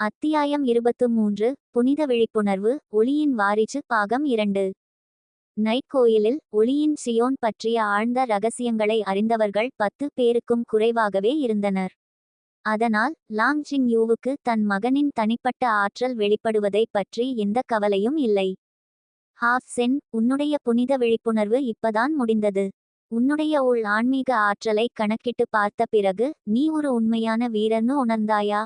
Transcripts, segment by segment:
அத்தியாயம் இருபத்து மூன்று புனித விழிப்புணர்வு ஒளியின் வாரிசு பாகம் இரண்டு. நைட் கோயிலில் ஒளியின் சியோன் பற்றிய ஆழ்ந்த ரகசியங்களை அறிந்தவர்கள் பத்து பேருக்கும் குறைவாகவே இருந்தனர். அதனால் லாங் ஜிங் யூவுக்கு தன் மகனின் தனிப்பட்ட ஆற்றல் வெளிப்படுவதை பற்றி எந்த கவலையும் இல்லை. ஹாஃப் சென் உன்னுடைய புனித விழிப்புணர்வு இப்பதான் முடிந்தது. உன்னுடைய உள் ஆன்மீக ஆற்றலை கணக்கிட்டு பார்த்த பிறகு நீ ஒரு உண்மையான வீரர்னு உணர்ந்தாயா?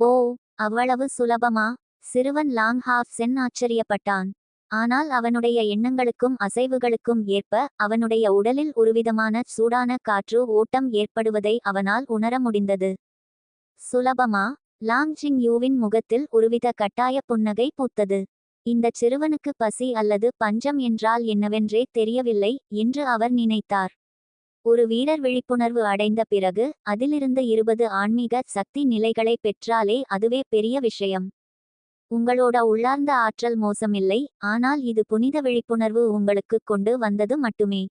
ஓ அவ்வளவு சுலபமா? சிறுவன் லாங் ஹாஃப் சென் ஆச்சரியப்பட்டான். ஆனால் அவனுடைய எண்ணங்களுக்கும் அசைவுகளுக்கும் ஏற்ப அவனுடைய உடலில் ஒருவிதமான சூடான காற்று ஓட்டம் ஏற்படுவதை அவனால் உணர முடிந்தது. சுலபமா? லாங் ஜிங் யூவின் முகத்தில் ஒருவித கட்டாய புன்னகை பூத்தது. இந்தச் சிறுவனுக்கு பசி அல்லது பஞ்சம் என்றால் என்னவென்றே தெரியவில்லை என்று அவர் நினைத்தார். ஒரு வீரர் விழிப்புணர்வு அடைந்த பிறகு அதிலிருந்து இருபது ஆன்மீக சக்தி நிலைகளை பெற்றாலே அதுவே பெரிய விஷயம். உங்களோட உள்ளார்ந்த ஆற்றல் மோசமில்லை ஆனால் இது புனித விழிப்புணர்வு உங்களுக்கு கொண்டு வந்தது மட்டுமே.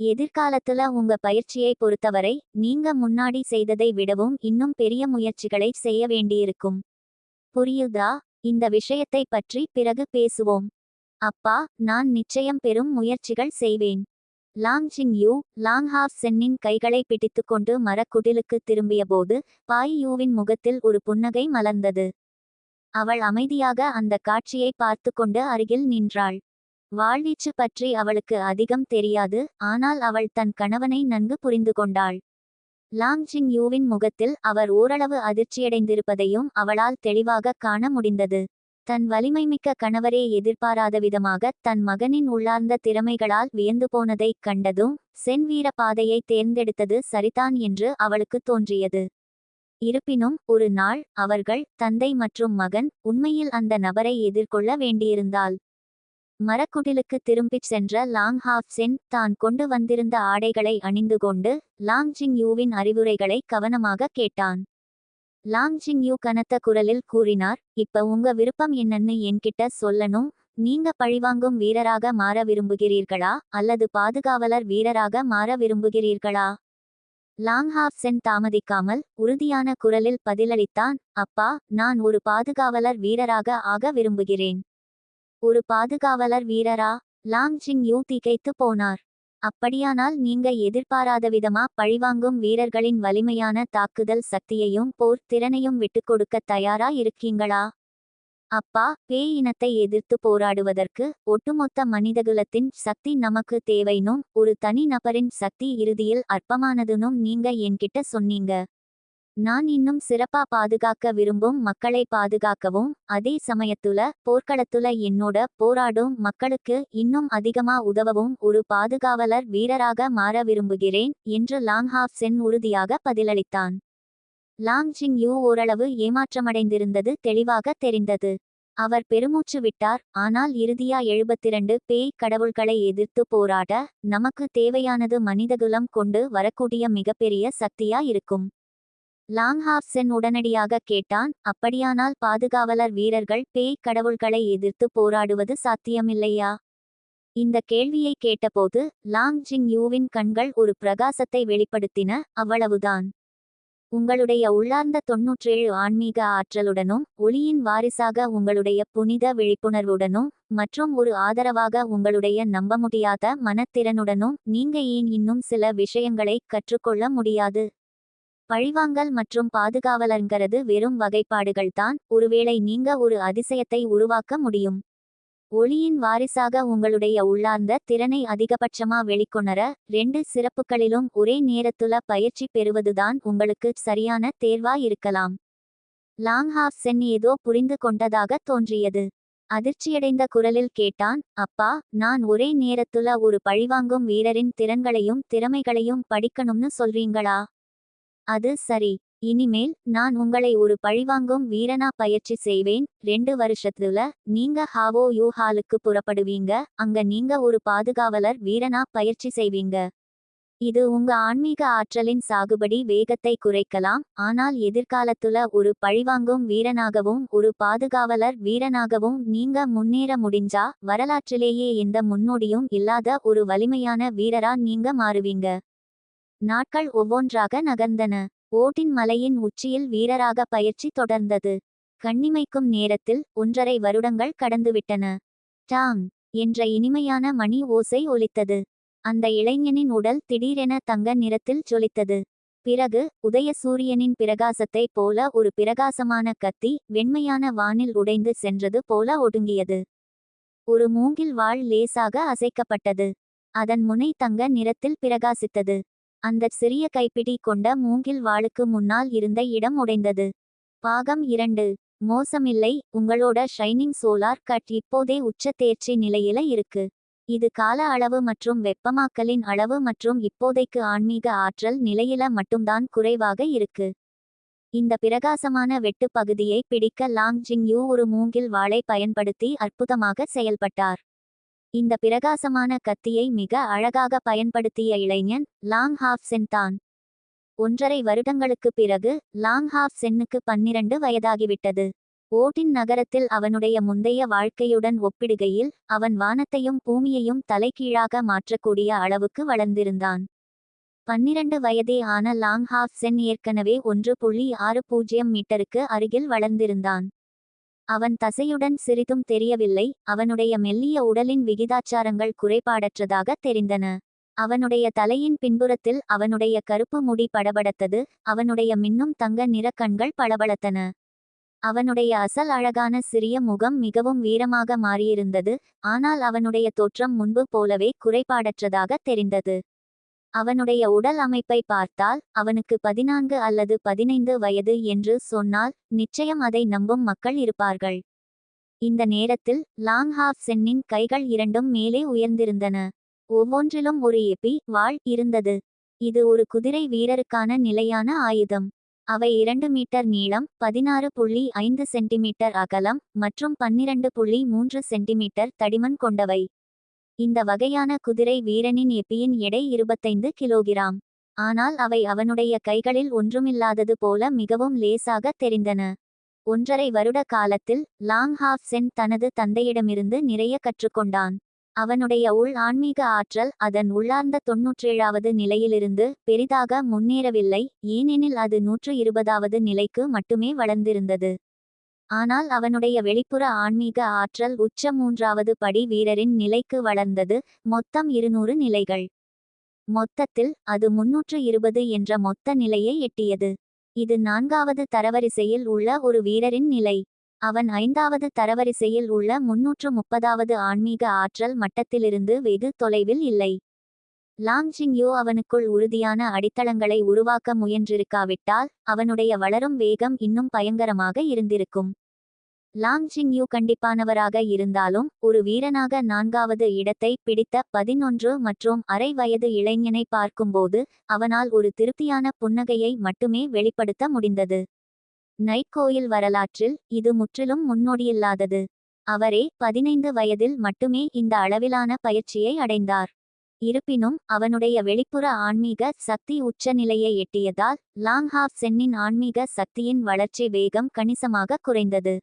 எதிர்காலத்துல உங்க பயிற்சியை பொறுத்தவரை நீங்க முன்னாடி செய்ததை விடவும் இன்னும் பெரிய முயற்சிகளை செய்ய வேண்டியிருக்கும். புரியுதா? இந்த விஷயத்தை பற்றி பிறகு பேசுவோம். அப்பா நான் நிச்சயம் பெரும் முயற்சிகள் செய்வேன். லாங் ஜிங் யூ லாங் ஹாஃப் சென்னின் கைகளை பிடித்துக்கொண்டு மரக்குடிலுக்கு திரும்பியபோது பாய் யூவின் முகத்தில் ஒரு புன்னகை மலர்ந்தது. அவள் அமைதியாக அந்த காட்சியை பார்த்து கொண்டு அருகில் நின்றாள். வாழ்வீச்சு பற்றி அவளுக்கு அதிகம் தெரியாது ஆனால் அவள் தன் கணவனை நன்கு புரிந்து கொண்டாள். லாங் ஜிங் யூவின் முகத்தில் அவர் ஓரளவு அதிர்ச்சியடைந்திருப்பதையும் அவளால் தெளிவாக காண முடிந்தது. தன் வலிமைமிக்க கணவரே எதிர்பாராத விதமாக தன் மகனின் உள்ளார்ந்த திறமைகளால் வியந்து போனதைக் கண்டதும் சென் வீர பாதையை தேர்ந்தெடுத்தது சரிதான் என்று அவளுக்கு தோன்றியது. இருப்பினும் ஒரு நாள் அவர்கள் தந்தை மற்றும் மகன் உண்மையில் அந்த நபரை எதிர்கொள்ள வேண்டியிருந்தால் மரக்குடிலுக்கு திரும்பிச் சென்ற லாங் ஹாஃப் சென் தான் கொண்டு வந்திருந்த ஆடைகளை அணிந்து கொண்டு லாங் ஜிங் யூவின் அறிவுரைகளை கவனமாக கேட்டான். லாங் ஜிங் யூ கனத்த குரலில் கூறினார். இப்ப உங்க விருப்பம் என்னன்னு என்கிட்ட சொல்லணும். நீங்க பழிவாங்கும் வீரராக மாற விரும்புகிறீர்களா? அல்லது பாதுகாவலர் வீரராக மாற விரும்புகிறீர்களா? லாங்ஹாஃப் சென் தாமதிக்காமல் உறுதியான குரலில் பதிலளித்தான். அப்பா நான் ஒரு பாதுகாவலர் வீரராக ஆக விரும்புகிறேன். ஒரு பாதுகாவலர் வீரரா? லாங் ஜிங் யூ திகைத்து போனார். அப்படியானால் நீங்க எதிர்பாராத விதமா பழிவாங்கும் வீரர்களின் வலிமையான தாக்குதல் சக்தியையும் போர் திறனையும் விட்டுக் கொடுக்க தயாரா இருக்கீங்களா? அப்பா பேய் இனத்தை எதிர்த்து போராடுவதற்கு ஒட்டுமொத்த மனிதகுலத்தின் சக்தி நமக்கு தேவைனும் ஒரு தனி நபரின் சக்தி இறுதியில் அற்பமானதுனும் நீங்க என்கிட்ட சொன்னீங்க. நான் இன்னும் சிறப்பா பாதுகாக்க விரும்பும் மக்களை பாதுகாக்கவும் அதே சமயத்துல போர்க்களத்துல என்னோட போராடும் மக்களுக்கு இன்னும் அதிகமா உதவவும் ஒரு பாதுகாவலர் வீரராக மாற விரும்புகிறேன் என்று லாங் ஹாஃப் சென் உறுதியாக பதிலளித்தான். லாங் ஜிங் யூ ஓரளவு ஏமாற்றமடைந்திருந்தது தெளிவாக தெரிந்தது. அவர் பெருமூச்சு விட்டார் ஆனால் இறுதியா எழுபத்திரண்டு பேய் கடவுள்களை எதிர்த்து போராட நமக்கு தேவையானது மனிதகுலம் கொண்டு வரக்கூடிய மிகப்பெரிய சக்தியா இருக்கும். லாங்ஹாப்சென் சென் உடனடியாக கேட்டான் அப்படியானால் பாதுகாவலர் வீரர்கள் பேய் கடவுள்களை எதிர்த்து போராடுவது சாத்தியமில்லையா? இந்த கேள்வியை கேட்டபோது லாங் ஜிங் யூவின் கண்கள் ஒரு பிரகாசத்தை வெளிப்படுத்தின அவ்வளவுதான். உங்களுடைய உள்ளார்ந்த தொன்னூற்றேழு ஆன்மீக ஆற்றலுடனும் ஒளியின் வாரிசாக உங்களுடைய புனித விழிப்புணர்வுடனும் மற்றும் ஒரு ஆதரவாக உங்களுடைய நம்ப முடியாத மனத்திறனுடனும் நீங்க ஏன் இன்னும் சில விஷயங்களை கற்றுக்கொள்ள முடியாது? பழிவாங்கல் மற்றும் பாதுகாவலன்கிறது வெறும் வகைப்பாடுகள்தான். ஒருவேளை நீங்க ஒரு அதிசயத்தை உருவாக்க முடியும். ஒளியின் வாரிசாக உங்களுடைய உள்ளார்ந்த திறனை அதிகபட்சமா வெளிக்கொணர ரெண்டு சிறப்புகளிலும் ஒரே நேரத்துல பயிற்சி பெறுவதுதான் உங்களுக்கு சரியான தேர்வா இருக்கலாம். லாங் ஹாஃப் சென் ஏதோ புரிந்து கொண்டதாக தோன்றியது. அதிர்ச்சியடைந்த குரலில் கேட்டான் அப்பா நான் ஒரே நேரத்துல ஒரு பழிவாங்கும் வீரரின் திறன்களையும் திறமைகளையும் படிக்கணும்னு சொல்றீங்களா? அது சரி இனிமேல் நான் உங்களை ஒரு பழிவாங்கும் வீரனா பயிற்சி செய்வேன். ரெண்டு வருஷத்துல நீங்க ஹாவோ யூ ஹாலுக்கு புறப்படுவீங்க. அங்க நீங்க ஒரு பாதுகாவலர் வீரனா பயிற்சி செய்வீங்க. இது உங்க ஆன்மீக ஆற்றலின் சாகுபடி வேகத்தை குறைக்கலாம். ஆனால் எதிர்காலத்துல ஒரு பழிவாங்கும் வீரனாகவும் ஒரு பாதுகாவலர் வீரனாகவும் நீங்க முன்னேற முடிஞ்சா வரலாற்றிலேயே எந்த முன்னோடியும் இல்லாத ஒரு வலிமையான வீரரா நீங்க மாறுவீங்க. நாட்கள் ஒவ்வொன்றாக நகர்ந்தன. ஓட்டின் மலையின் உச்சியில் வீரராக பயிற்சி தொடர்ந்தது. கண்ணிமைக்கும் நேரத்தில் ஒன்றரை வருடங்கள் கடந்துவிட்டன. டாங் என்ற இனிமையான மணி ஓசை ஒலித்தது. அந்த இளைஞனின் உடல் திடீரென தங்க நிறத்தில் ஜொலித்தது. பிறகு உதய சூரியனின் பிரகாசத்தைப் போல ஒரு பிரகாசமான கத்தி வெண்மையான வானில் உடைந்து சென்றது போல ஒடுங்கியது. ஒரு மூங்கில் வாள் லேசாக அசைக்கப்பட்டது. அதன் முனை தங்க நிறத்தில் பிரகாசித்தது. அந்தச் சிறிய கைப்பிடி கொண்ட மூங்கில் வாளுக்கு முன்னால் இருந்த இடம் உடைந்தது. பாகம் இரண்டு. மோசமில்லை உங்களோட ஷைனிங் சோலார் கட் இப்போதே உச்ச தேர்ச்சி நிலையில இருக்கு. இது கால அளவு மற்றும் வெப்பமாக்கலின் அளவு மற்றும் இப்போதைக்கு ஆன்மீக ஆற்றல் நிலையில மட்டும்தான் குறைவாக இருக்கு. இந்த பிரகாசமான வெட்டு பகுதியை பிடிக்க லாங் ஜிங் யூ ஒரு மூங்கில் வாளை பயன்படுத்தி அற்புதமாக செயல்பட்டார். இந்த பிரகாசமான கத்தியை மிக அழகாக பயன்படுத்திய இளைஞன் லாங் ஹாஃப் சென் தான். ஒன்றரை வருடங்களுக்கு பிறகு லாங் ஹாஃப் சென்னுக்கு பன்னிரண்டு வயதாகிவிட்டது. ஓட்டின் நகரத்தில் அவனுடைய முந்தைய வாழ்க்கையுடன் ஒப்பிடுகையில் அவன் வானத்தையும் பூமியையும் தலைகீழாக மாற்றக்கூடிய அளவுக்கு வளர்ந்திருந்தான். பன்னிரண்டு வயதே ஆன லாங் ஹாஃப் சென் ஏற்கனவே ஒன்று புள்ளி ஆறு பூஜ்ஜியம் மீட்டருக்கு அருகில் வளர்ந்திருந்தான். அவன் தசையுடன் சிறிதும் தெரியவில்லை. அவனுடைய மெல்லிய உடலின் விகிதாச்சாரங்கள் குறைபாடற்றதாக தெரிந்தன. அவனுடைய தலையின் பின்புறத்தில் அவனுடைய கருப்பு முடி படபடத்தது. அவனுடைய மின்னும் தங்க நிற கண்கள் பளபளத்தன. அவனுடைய அசல் அழகான சிறிய முகம் மிகவும் வீரமாக மாறியிருந்தது. ஆனால் அவனுடைய தோற்றம் முன்பு போலவே குறைபாடற்றதாக தெரிந்தது. அவனுடைய உடல் அமைப்பை பார்த்தால் அவனுக்கு பதினான்கு அல்லது பதினைந்து வயது என்று சொன்னால் நிச்சயம் அதை நம்பும் மக்கள் இருப்பார்கள். இந்த நேரத்தில் லாங் ஹாஃப் சென்னின் கைகள் இரண்டும் மேலே உயர்ந்திருந்தன. ஒவ்வொன்றிலும் ஒரு எபி வாள் இருந்தது. இது ஒரு குதிரை வீரருக்கான நிலையான ஆயுதம். அவை இரண்டு மீட்டர் நீளம் பதினாறு புள்ளி ஐந்து சென்டிமீட்டர் அகலம் மற்றும் பன்னிரண்டு புள்ளி மூன்று சென்டிமீட்டர் தடிமன் கொண்டவை. இந்த வகையான குதிரை வீரனின் எப்பியின் எடை இருபத்தைந்து கிலோகிராம். ஆனால் அவை அவனுடைய கைகளில் ஒன்றுமில்லாதது போல மிகவும் லேசாக தெரிந்தன. ஒன்றரை வருட காலத்தில் லாங் ஹாஃப் சென் தனது தந்தையிடமிருந்து நிறைய கற்றுக்கொண்டான். அவனுடைய உள் ஆன்மீக ஆற்றல் அதன் உள்ளார்ந்த தொன்னூற்றேழாவது நிலையிலிருந்து பெரிதாக முன்னேறவில்லை ஏனெனில் அது நூற்று இருபதாவது நிலைக்கு மட்டுமே வளர்ந்திருந்தது. ஆனால் அவனுடைய வெளிப்புற ஆன்மீக ஆற்றல் உச்ச மூன்றாவது படி வீரரின் நிலைக்கு வளர்ந்தது. மொத்தம் இருநூறு நிலைகள். மொத்தத்தில் அது முன்னூற்று இருபது என்ற மொத்த நிலையை எட்டியது. இது நான்காவது தரவரிசையில் உள்ள ஒரு வீரரின் நிலை. அவன் ஐந்தாவது தரவரிசையில் உள்ள முன்னூற்று முப்பதாவது ஆன்மீக ஆற்றல் மட்டத்திலிருந்து வெகு தொலைவில் இல்லை. லாங் அவனுக்குள் உறுதியான அடித்தளங்களை உருவாக்க முயன்றிருக்காவிட்டால் அவனுடைய வளரும் வேகம் இன்னும் பயங்கரமாக இருந்திருக்கும். லாம்ஜிங்யூ கண்டிப்பானவராக இருந்தாலும் ஒரு வீரனாக நான்காவது இடத்தை பிடித்த பதினொன்று மற்றும் அரை வயது இளைஞனை பார்க்கும்போது அவனால் ஒரு திருப்தியான புன்னகையை மட்டுமே வெளிப்படுத்த முடிந்தது. நைட் கோயில் வரலாற்றில் இது முற்றிலும் முன்னோடியில்லாதது. அவரே பதினைந்து வயதில் மட்டுமே இந்த அளவிலான பயிற்சியை அடைந்தார். இருப்பினும் அவனுடைய வெளிப்புற ஆன்மீக சக்தி உச்சநிலையை எட்டியதால் லாங் ஹாஃப் சென்னின் ஆன்மீக சக்தியின் வளர்ச்சி வேகம் கணிசமாக குறைந்தது.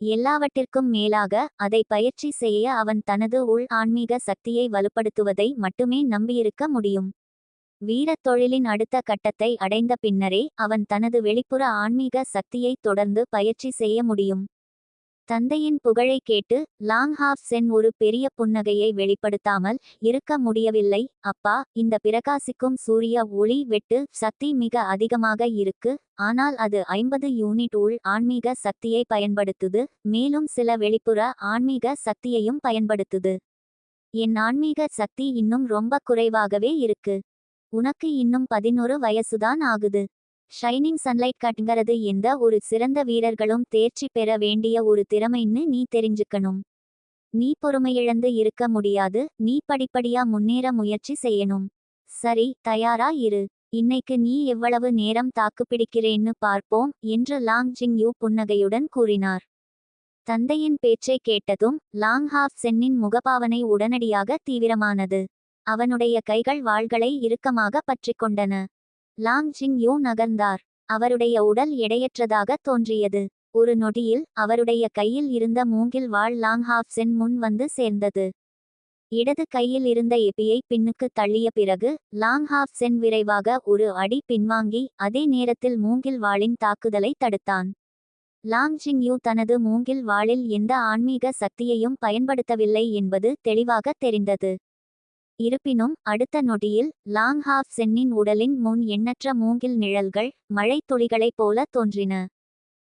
எல்லாவற்றிற்கும் மேலாக அதை பயிற்சி செய்ய அவன் தனது உள் ஆன்மீக சக்தியை வலுப்படுத்துவதை மட்டுமே நம்பியிருக்க முடியும். வீரத் தொழிலின் அடுத்த கட்டத்தை அடைந்த பின்னரே அவன் தனது வெளிப்புற ஆன்மீக சக்தியை தொடர்ந்து பயிற்சி செய்ய முடியும். தந்தையின் புகழை கேட்டு லாங் ஹாஃப் சென் ஒரு பெரிய புன்னகையை வெளிப்படுத்தாமல் இருக்க முடியவில்லை. அப்பா இந்த பிரகாசிக்கும் சூரிய ஒளி வெட்டு சக்தி மிக அதிகமாக இருக்கு. ஆனால் அது ஐம்பது யூனிட் உள் ஆன்மீக சக்தியை பயன்படுத்துது மேலும் சில வெளிப்புற ஆன்மீக சக்தியையும் பயன்படுத்துது. என் ஆன்மீக சக்தி இன்னும் ரொம்ப குறைவாகவே இருக்கு. உனக்கு இன்னும் பதினொரு வயசுதான் ஆகுது. ஷைனிங் சன்லைட் கட்டுங்கிறது எந்த ஒரு சிறந்த வீரர்களும் தேர்ச்சி பெற வேண்டிய ஒரு திறமைன்னு நீ தெரிஞ்சுக்கணும். நீ பொறுமையிழந்து இருக்க முடியாது நீ படிப்படியா முன்னேற முயற்சி செய்யணும். சரி தயாரா இரு. இன்னைக்கு நீ எவ்வளவு நேரம் தாக்குப்பிடிக்கிறேன்னு பார்ப்போம் என்று லாங் ஜிங் யூ புன்னகையுடன் கூறினார். தந்தையின் பேச்சை கேட்டதும் லாங் ஹாஃப் சென்னின் முகபாவனை உடனடியாக தீவிரமானது. அவனுடைய கைகள் வாள்களை இறுக்கமாக பற்றிக்கொண்டன லாங் ஜிங் யூ நகர்ந்தார். அவருடைய உடல் எடையற்றதாக தோன்றியது. ஒரு நொடியில் அவருடைய கையில் இருந்த மூங்கில் வாள் லாங் ஹாஃப் சென் முன் வந்து சேர்ந்தது. இடது கையில் இருந்த எபியை பின்னுக்கு தள்ளிய பிறகு லாங் ஹாஃப் சென் விரைவாக ஒரு அடி பின்வாங்கி அதே நேரத்தில் மூங்கில் வாளின் தாக்குதலை தடுத்தான். லாங் ஜிங் யூ தனது மூங்கில் வாளில் எந்த ஆன்மீக சக்தியையும் பயன்படுத்தவில்லை என்பது தெளிவாக தெரிந்தது. இருப்பினும் அடுத்த நொடியில் லாங் ஹாஃப் சென்னின் உடலின் முன் எண்ணற்ற மூங்கில் நிழல்கள் மழைத் துளிகளைப் போல தோன்றின.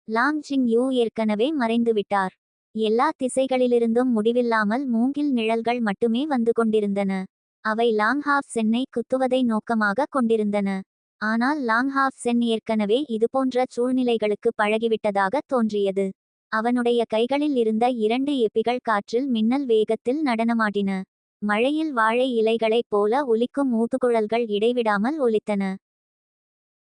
லாங் ஜிங் யூ ஏற்கனவே மறைந்துவிட்டார். எல்லா திசைகளிலிருந்தும் முடிவில்லாமல் மூங்கில் நிழல்கள் மட்டுமே வந்து கொண்டிருந்தன. அவை லாங் ஹாஃப் சென்னை குத்துவதை நோக்கமாக கொண்டிருந்தன. ஆனால் லாங் ஹாஃப் சென் ஏற்கனவே இதுபோன்ற சூழ்நிலைகளுக்கு பழகிவிட்டதாக தோன்றியது. அவனுடைய கைகளில் இருந்த இரண்டு எப்பிகள் காற்றில் மின்னல் வேகத்தில் நடனமாடின. மழையில் வாழை இலைகளைப் போல ஒலிக்கும் ஊதுகுழல்கள் இடைவிடாமல் ஒலித்தன.